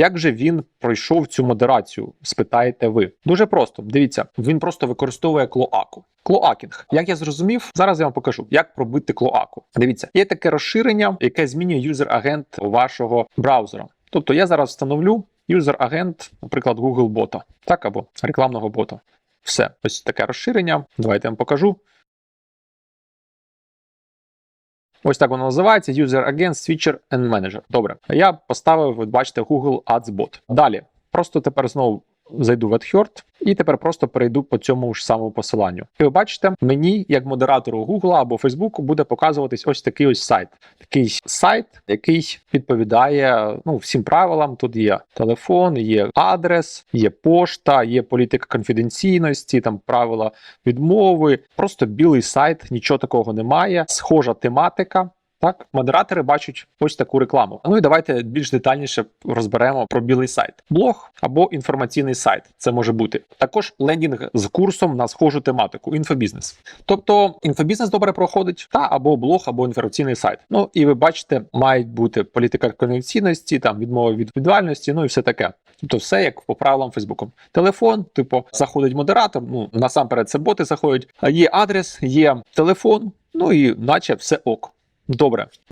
Як же він пройшов цю модерацію? Спитаєте ви. Дуже просто. Дивіться, він просто використовує клоаку. Клоакінг. Як я зрозумів, зараз я вам покажу, як пробити клоаку. Дивіться, є таке розширення, яке змінює юзер-агент вашого браузера. Тобто я зараз встановлю юзер-агент, наприклад, Google бота, так або рекламного бота. Все, ось таке розширення. Давайте я вам покажу. Ось так воно називається: User Agent Switcher and Manager. Добре. Я поставив, ви бачите, Google Ads Bot. Далі. Просто тепер знову зайду в AdHerd і тепер просто перейду по цьому ж самому посиланню. І ви бачите, мені, як модератору Google або Facebook, буде показуватись ось такий ось сайт. Такий сайт, який відповідає ну, всім правилам. Тут є телефон, є адрес, є пошта, є політика конфіденційності, там правила відмови. Просто білий сайт, нічого такого немає. Схожа тематика. Так, модератори бачать ось таку рекламу. Ну і давайте більш детальніше розберемо про білий сайт. Блог або інформаційний сайт. Це може бути також лендінг з курсом на схожу тематику інфобізнес. Тобто інфобізнес добре проходить, та або блог, або інформаційний сайт. Ну і ви бачите, мають бути політика конфіденційності, там відмова від відповідальності, ну і все таке. Тобто, все як по правилам Фейсбуку. Телефон, типу, заходить модератор. Ну насамперед, це боти заходять. Є адрес, є телефон, ну і наче все ок. Добре.